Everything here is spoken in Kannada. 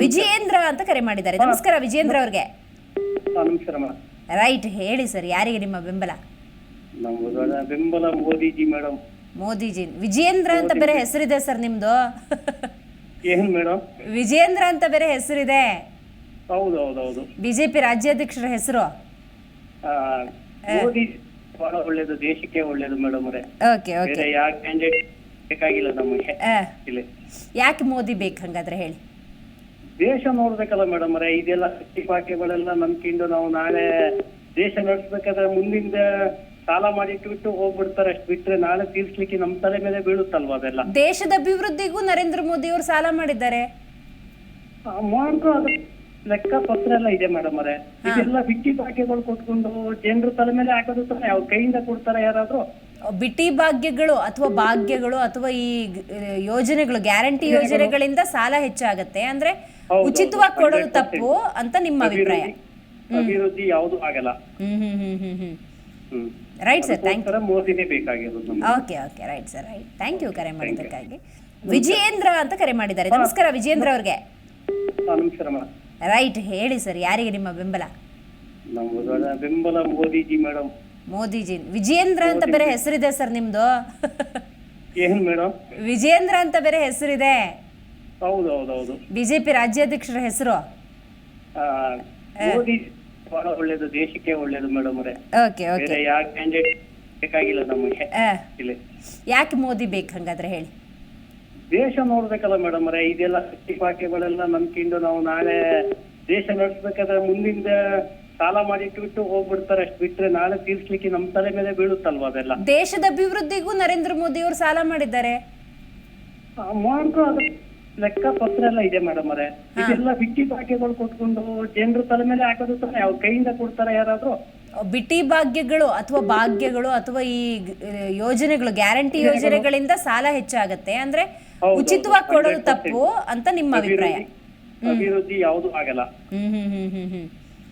ವಿಜಯೇಂದ್ರ ಅಂತ ಕರೆ ಮಾಡಿದ್ದಾರೆ. ನಮಸ್ಕಾರ ವಿಜಯೇಂದ್ರ ಅವ್ರಿಗೆ. ಹಾ, ನಮಸ್ಕಾರ ಮೇಡಮ್ ರೈಟ್ ಹೇಳಿ ಸರ್ ಯಾರಿಗೆ ನಿಮ್ಮ ಬೆಂಬಲ? ಬೆಂಬಲ ಮೋದಿಜಿ ಮೇಡಮ್ ಮೋದಿಜಿ ವಿಜಯೇಂದ್ರ ಅಂತ ಬೇರೆ ಹೆಸರಿದೆ ಸರ್ ನಿಮ್ದು? ಏನ್ ಮೇಡಮ್ ವಿಜಯೇಂದ್ರ ಅಂತ ಬೇರೆ ಹೆಸರಿದೆ. ಹೌದು ಹೌದು ಹೌದು ಬಿಜೆಪಿ ರಾಜ್ಯಾಧ್ಯಕ್ಷರ ಹೆಸರು? ಆ, ಮೋದಿ ಬಹಳ ಒಳ್ಳೇದು ದೇಶಕ್ಕೆ ಒಳ್ಳೇದು ಮೇಡಮ್ ಅವರೇ. Okay okay. ಬೇರೆ ಯಾವ ಕ್ಯಾಂಡಿಡೇಟ್ ಬೇಕಾಗಿಲ್ಲ ನಮಗೆ. ಯಾಕೆ ಮೋದಿ ಬೇಕು ಹಂಗಾದ್ರೆ ಹೇಳಿ. ದೇಶ ನೋಡ್ಬೇಕಲ್ಲ ಮೇಡಮ್ ಅವರೇ ಇದೆಲ್ಲ ಪಾಠ್ಯಗಳೆಲ್ಲ ನಂಬ್ಕೊಂಡು ನಾವು ನಾಳೆ ದೇಶ ನಡೆಸ್ಬೇಕಾದ್ರೆ ಮುಂದಿಂದ ಸಾಲ ಮಾಡಿಟ್ಬಿಟ್ಟು ಹೋಗ್ಬಿಡ್ತಾರೆ. ಅಷ್ಟು ಬಿಟ್ರೆ ನಾಳೆ ತೀರ್ಸ್ಲಿಕ್ಕೆ ನಮ್ಮ ತಲೆ ಮೇಲೆ ಬೀಳುತ್ತಲ್ವಾ ಅದೆಲ್ಲ? ದೇಶದ ಅಭಿವೃದ್ಧಿಗೂ ನರೇಂದ್ರ ಮೋದಿ ಅವರು ಸಾಲ ಮಾಡಿದ್ದಾರೆ. ಅದು ಲೆಕ್ಕ ಪತ್ರ ಎಲ್ಲ ಇದೆ ಮೇಡಮ್ ಅವರೇ. ಇದೆಲ್ಲ ಬಿಟ್ಟಿ ಭಾಗ್ಯಗಳು ಕೊಟ್ಕೊಂಡು ಜನರ ತಲೆ ಮೇಲೆ ಹಾಕೋದು ತಾನೆ ಅವ್ರ ಕೈಯಿಂದ ಕೊಡ್ತಾರ ಯಾರಾದ್ರೂ. ಬಿಟಿ ಭಾಗ್ಯಗಳು ಅಥವಾ ಭಾಗ್ಯಗಳು ಅಥವಾ ಈ ಯೋಜನೆಗಳು ಗ್ಯಾರಂಟಿ ಯೋಜನೆಗಳಿಂದ ಸಾಲ ಹೆಚ್ಚಾಗತ್ತೆ. ಅಂದ್ರೆ ಉಚಿತವಾಗಿ ಕೊಡೋದು ತಪ್ಪು ಅಂತ ನಿಮ್ಮ ಅಭಿಪ್ರಾಯ. ಅಭಿವೃದ್ಧಿ ಯಾವುದು ಆಗಲ್ಲ. Right sir thank okay okay right sir right thank you ಕರೆ ಮಾಡಿದ್ದಕ್ಕಾಗಿ ವಿಜಯೇಂದ್ರ ಅಂತ ಕರೆ ಮಾಡಿದ್ದಾರೆ. ನಮಸ್ಕಾರ ವಿಜಯೇಂದ್ರ ಅವ್ರಿಗೆ. ರೈಟ್ ಹೇಳಿ ಸರ್ ಯಾರಿಗೆ ನಿಮ್ಮ ಬೆಂಬಲ? ಬೆಂಬಲ ಮೋದಿಜಿ ಮೇಡಮ್. ಮೋದಿಜಿ ವಿಜಯೇಂದ್ರ ಅಂತ ಬೇರೆ ಹೆಸರಿದೆ ಸರ್ ನಿಮ್ದು? ಏನ್ ಮೇಡಮ್ ವಿಜಯೇಂದ್ರ ಅಂತ ಬೇರೆ ಹೆಸರಿದೆ. ಹೌದು ಹೌದು ಹೌದು ಬಿಜೆಪಿ ರಾಜ್ಯಾಧ್ಯಕ್ಷರ ಹೆಸರು? ಮೋದಿ ಬಹಳ ಒಳ್ಳೇದು ದೇಶಕ್ಕೆ ಒಳ್ಳೇದು ಮೇಡಮ್ ಅವರೇ. Okay okay. ಬೇರೆ ಯಾವ ಕ್ಯಾಂಡಿಡೇಟ್ ಬೇಕಾಗಿಲ್ಲ ನಮಗೆ ಇಲ್ಲಿ. ಯಾಕೆ ಮೋದಿ ಬೇಕು ಹಂಗಾದ್ರೆ ಹೇಳಿ. ದೇಶ ನೋಡ್ಬೇಕಲ್ಲ ಮೇಡಮ್ ಅವರೇ ಇದೆಲ್ಲ ಪಾಕೆಗಳೆಲ್ಲ ನಂಬ್ಕೊಂಡು ನಾವು ನಾಳೆ ದೇಶ ನಡೆಸ್ಬೇಕಾದ್ರೆ ಮುಂದಿಂದ ಸಾಲ ಮಾಡಿಟ್ಬಿಟ್ಟು ಹೋಗ್ಬಿಡ್ತಾರೆ ಅಷ್ಟು ಬಿಟ್ರೆ ನಾಳೆ ತೀರ್ಸ್ಲಿಕ್ಕೆ ನಮ್ಮ ತಲೆ ಮೇಲೆ ಬೀಳುತ್ತಲ್ವಾ ಅದೆಲ್ಲ? ದೇಶದ ಅಭಿವೃದ್ಧಿಗೂ ನರೇಂದ್ರ ಮೋದಿ ಅವರು ಸಾಲ ಮಾಡಿದ್ದಾರೆ. ಅದು ಲೆಕ್ಕ ಪತ್ರ ಎಲ್ಲ ಇದೆ ಮೇಡಮ್ ಅವರೇ. ಇದೆಲ್ಲ ಬಿಟ್ಟಿ ಭಾಗ್ಯಗಳು ಕೊಟ್ಕೊಂಡು ಜನರ ತಲೆ ಮೇಲೆ ಹಾಕೋದು ತಾನೆ ಅವ್ರ ಕೈಯಿಂದ ಕೊಡ್ತಾರ ಯಾರಾದ್ರೂ? ಬಿಟಿ ಭಾಗ್ಯಗಳು ಅಥವಾ ಭಾಗ್ಯಗಳು ಅಥವಾ ಈ ಯೋಜನೆಗಳು ಗ್ಯಾರಂಟಿ ಯೋಜನೆಗಳಿಂದ ಸಾಲ ಹೆಚ್ಚಾಗತ್ತೆ. ಅಂದ್ರೆ ಉಚಿತವಾಗಿ ಕೊಡೋದು ತಪ್ಪು ಅಂತ ನಿಮ್ಮ ಅಭಿಪ್ರಾಯ. ಅಭಿವೃದ್ಧಿ ಯಾವುದು ಆಗಲ್ಲ. ಹ್ಮ್ ಹ್ಮ್ ಹ್ಮ್ ಹ್ಮ್ ಹ್ಮ್.